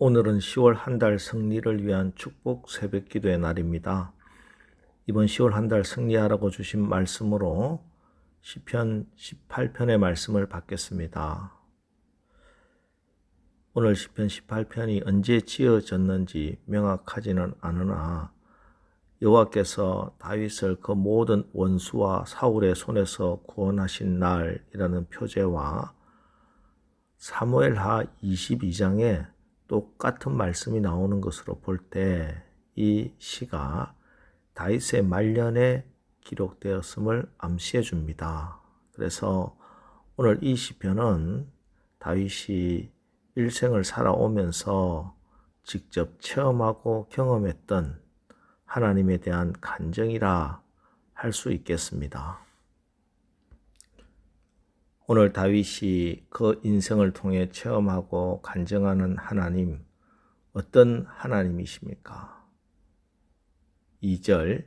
오늘은 10월 한 달 승리를 위한 축복 새벽 기도의 날입니다. 이번 10월 한 달 승리하라고 주신 말씀으로 시편 18편의 말씀을 받겠습니다. 오늘 시편 18편이 언제 지어졌는지 명확하지는 않으나 여호와께서 다윗을 그 모든 원수와 사울의 손에서 구원하신 날이라는 표제와 사무엘하 22장에 똑같은 말씀이 나오는 것으로 볼 때 이 시가 다윗의 말년에 기록되었음을 암시해 줍니다. 그래서 오늘 이 시편은 다윗이 일생을 살아오면서 직접 체험하고 경험했던 하나님에 대한 간정이라 할 수 있겠습니다. 오늘 다윗이 그 인생을 통해 체험하고 간증하는 하나님, 어떤 하나님이십니까? 2절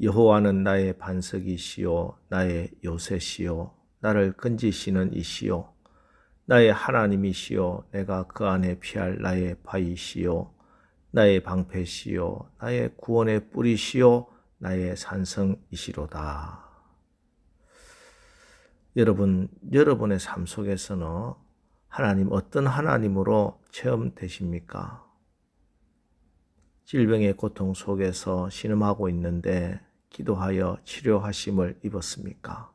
여호와는 나의 반석이시요 나의 요새시요 나를 건지시는 이시요 나의 하나님이시요 내가 그 안에 피할 나의 바위시요 나의 방패시요 나의 구원의 뿌리시요 나의 산성이시로다. 여러분, 여러분의 삶 속에서는 하나님 어떤 하나님으로 체험되십니까? 질병의 고통 속에서 신음하고 있는데 기도하여 치료하심을 입었습니까?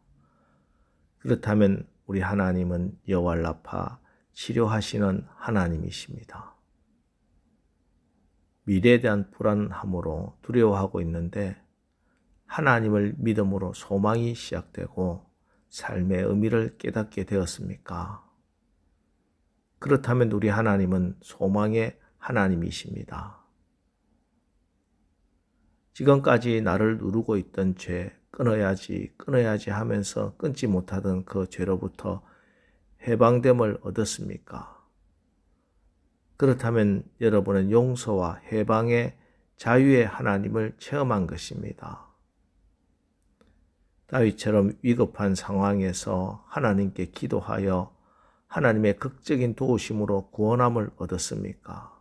그렇다면 우리 하나님은 여호와라파 치료하시는 하나님이십니다. 미래에 대한 불안함으로 두려워하고 있는데 하나님을 믿음으로 소망이 시작되고 삶의 의미를 깨닫게 되었습니까? 그렇다면 우리 하나님은 소망의 하나님이십니다. 지금까지 나를 누르고 있던 죄, 끊어야지, 끊어야지 하면서 끊지 못하던 그 죄로부터 해방됨을 얻었습니까? 그렇다면 여러분은 용서와 해방의 자유의 하나님을 체험한 것입니다. 다윗처럼 위급한 상황에서 하나님께 기도하여 하나님의 극적인 도우심으로 구원함을 얻었습니까?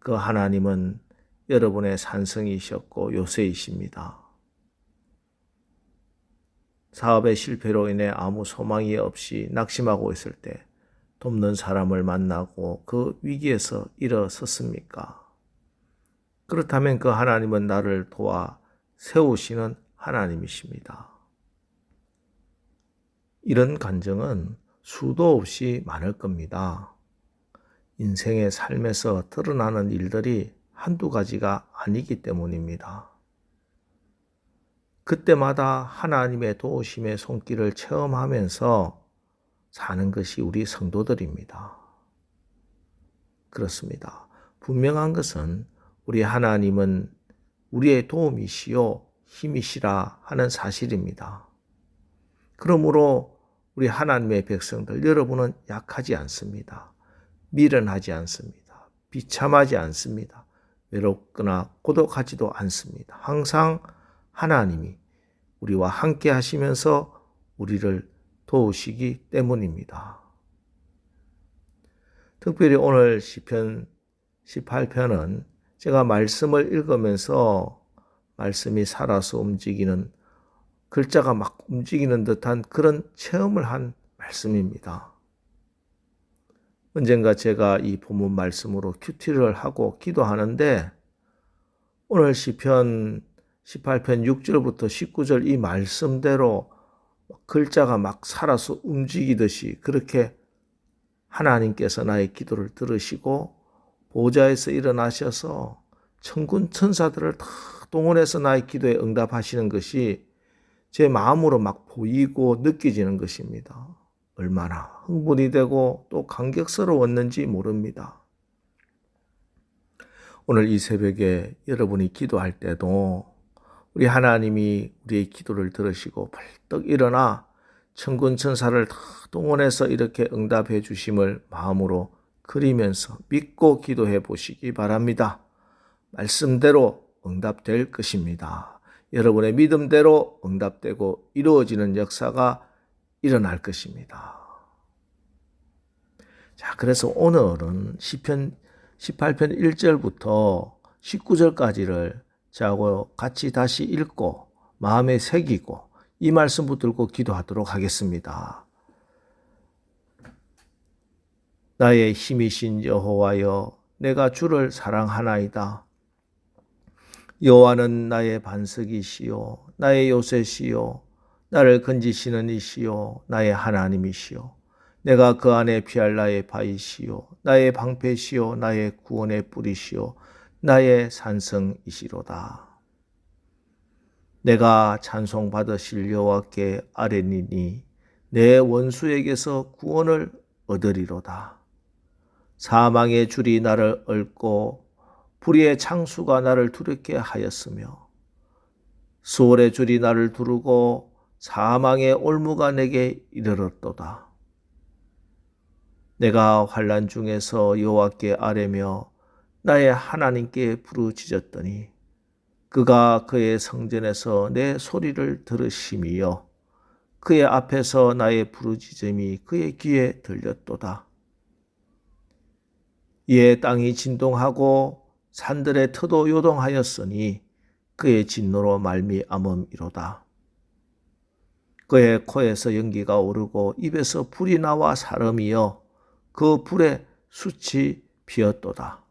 그 하나님은 여러분의 산성이셨고 요새이십니다. 사업의 실패로 인해 아무 소망이 없이 낙심하고 있을 때 돕는 사람을 만나고 그 위기에서 일어섰습니까? 그렇다면 그 하나님은 나를 도와 세우시는 하나님이십니다. 이런 간증은 수도 없이 많을 겁니다. 인생의 삶에서 드러나는 일들이 한두 가지가 아니기 때문입니다. 그때마다 하나님의 도우심의 손길을 체험하면서 사는 것이 우리 성도들입니다. 그렇습니다. 분명한 것은 우리 하나님은 우리의 도움이시요 힘이시라 하는 사실입니다. 그러므로 우리 하나님의 백성들, 여러분은 약하지 않습니다. 미련하지 않습니다. 비참하지 않습니다. 외롭거나 고독하지도 않습니다. 항상 하나님이 우리와 함께 하시면서 우리를 도우시기 때문입니다. 특별히 오늘 시편 18편은 제가 말씀을 읽으면서 말씀이 살아서 움직이는 글자가 막 움직이는 듯한 그런 체험을 한 말씀입니다. 언젠가 제가 이 본문 말씀으로 큐티를 하고 기도하는데 오늘 시편 18편 6절부터 19절 이 말씀대로 글자가 막 살아서 움직이듯이 그렇게 하나님께서 나의 기도를 들으시고 보좌에서 일어나셔서 천군 천사들을 다 동원해서 나의 기도에 응답하시는 것이 제 마음으로 막 보이고 느껴지는 것입니다. 얼마나 흥분이 되고 또 감격스러웠는지 모릅니다. 오늘 이 새벽에 여러분이 기도할 때도 우리 하나님이 우리의 기도를 들으시고 벌떡 일어나 천군 천사를 다 동원해서 이렇게 응답해 주심을 마음으로 그리면서 믿고 기도해 보시기 바랍니다. 말씀대로 응답될 것입니다. 여러분의 믿음대로 응답되고 이루어지는 역사가 일어날 것입니다. 자, 그래서 오늘은 시편 18편 1절부터 19절까지를 저하고 같이 다시 읽고 마음에 새기고 이 말씀 붙들고 기도하도록 하겠습니다. 나의 힘이신 여호와여 내가 주를 사랑하나이다. 여호와는 나의 반석이시요 나의 요새시요 나를 건지시는 이시요 나의 하나님이시요 내가 그 안에 피할 나의 바위시요 나의 방패시요 나의 구원의 뿌리시요 나의 산성이시로다. 내가 찬송 받으실 여호와께 아뢰니니 내 원수에게서 구원을 얻으리로다. 사망의 줄이 나를 얽고 불의의 창수가 나를 두렵게 하였으며 수월의 줄이 나를 두르고 사망의 올무가 내게 이르렀도다. 내가 환란 중에서 여호와께 아뢰며 나의 하나님께 부르짖었더니 그가 그의 성전에서 내 소리를 들으심이여 그의 앞에서 나의 부르짖음이 그의 귀에 들렸도다. 이에 땅이 진동하고 산들의 터도 요동하였으니 그의 진노로 말미암음이로다. 그의 코에서 연기가 오르고 입에서 불이 나와 사름이여 그 불에 숯이 피었도다.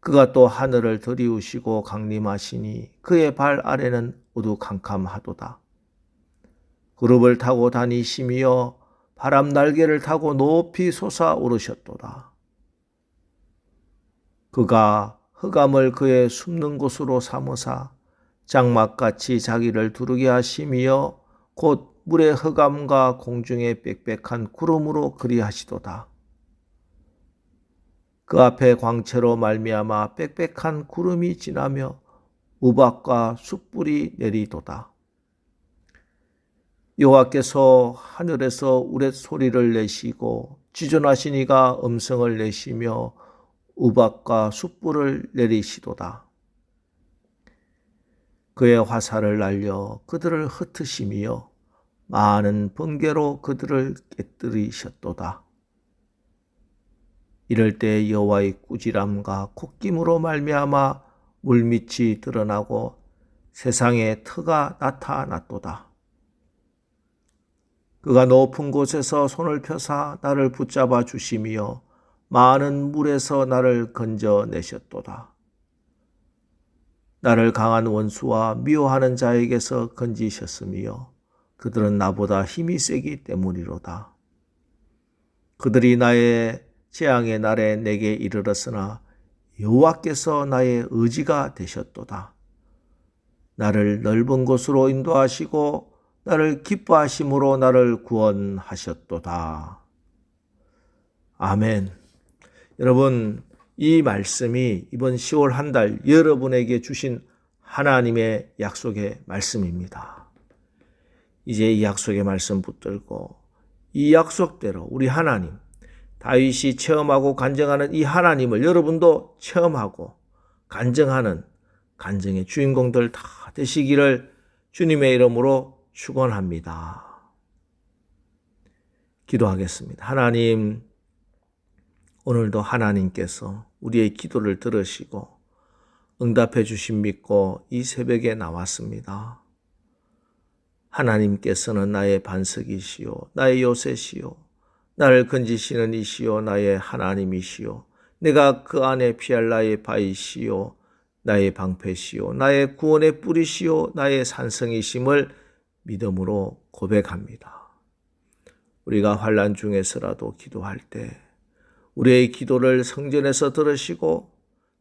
그가 또 하늘을 들이우시고 강림하시니 그의 발 아래는 우두캄캄하도다. 그룹을 타고 다니시며 바람 날개를 타고 높이 솟아오르셨도다. 그가 흑암을 그의 숨는 곳으로 삼으사 장막같이 자기를 두르게 하시며 곧 물의 흑암과 공중의 빽빽한 구름으로 그리하시도다. 그 앞에 광채로 말미암아 빽빽한 구름이 지나며 우박과 숯불이 내리도다. 여호와께서 하늘에서 우레 소리를 내시고 지존하신 이가 음성을 내시며 우박과 숯불을 내리시도다. 그의 화살을 날려 그들을 흩으시며 많은 번개로 그들을 깨뜨리셨도다. 이럴 때 여호와의 꾸지람과 콧김으로 말미암아 물밑이 드러나고 세상에 터가 나타났도다. 그가 높은 곳에서 손을 펴사 나를 붙잡아 주시며 많은 물에서 나를 건져내셨도다. 나를 강한 원수와 미워하는 자에게서 건지셨으며 그들은 나보다 힘이 세기 때문이로다. 그들이 나의 재앙의 날에 내게 이르렀으나 여호와께서 나의 의지가 되셨도다. 나를 넓은 곳으로 인도하시고 나를 기뻐하심으로 나를 구원하셨도다. 아멘. 여러분, 이 말씀이 이번 10월 한 달 여러분에게 주신 하나님의 약속의 말씀입니다. 이제 이 약속의 말씀 붙들고 이 약속대로 우리 하나님, 다윗이 체험하고 간증하는 이 하나님을 여러분도 체험하고 간증하는 간증의 주인공들 다 되시기를 주님의 이름으로 축원합니다. 기도하겠습니다. 하나님 오늘도 하나님께서 우리의 기도를 들으시고 응답해 주신 믿고 이 새벽에 나왔습니다. 하나님께서는 나의 반석이시요 나의 요새시요 나를 건지시는 이시요 나의 하나님이시요 내가 그 안에 피할 나의 바이시요 나의 방패시요 나의 구원의 뿌리시요 나의 산성이심을 믿음으로 고백합니다. 우리가 환란 중에서라도 기도할 때 우리의 기도를 성전에서 들으시고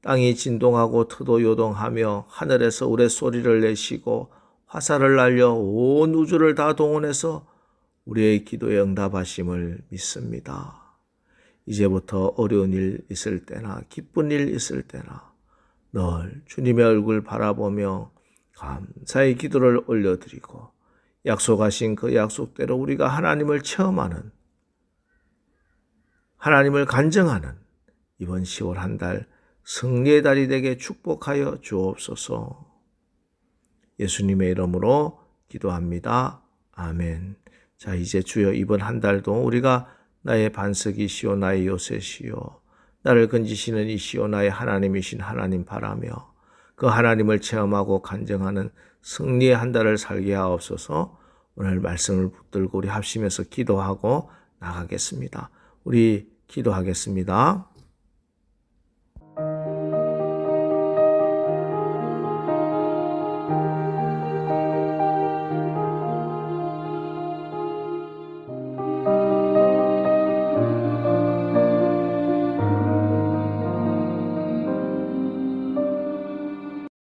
땅이 진동하고 터도 요동하며 하늘에서 우레 소리를 내시고 화살을 날려 온 우주를 다 동원해서 우리의 기도에 응답하심을 믿습니다. 이제부터 어려운 일 있을 때나 기쁜 일 있을 때나 늘 주님의 얼굴 바라보며 감사의 기도를 올려드리고 약속하신 그 약속대로 우리가 하나님을 체험하는 하나님을 간증하는 이번 10월 한 달 승리의 달이 되게 축복하여 주옵소서. 예수님의 이름으로 기도합니다. 아멘. 자, 이제 주여 이번 한 달도 우리가 나의 반석이시오 나의 요새시오 나를 건지시는 이시오 나의 하나님이신 하나님 바라며 그 하나님을 체험하고 간증하는 승리의 한 달을 살게 하옵소서 오늘 말씀을 붙들고 우리 합심해서 기도하고 나가겠습니다. 우리 기도하겠습니다.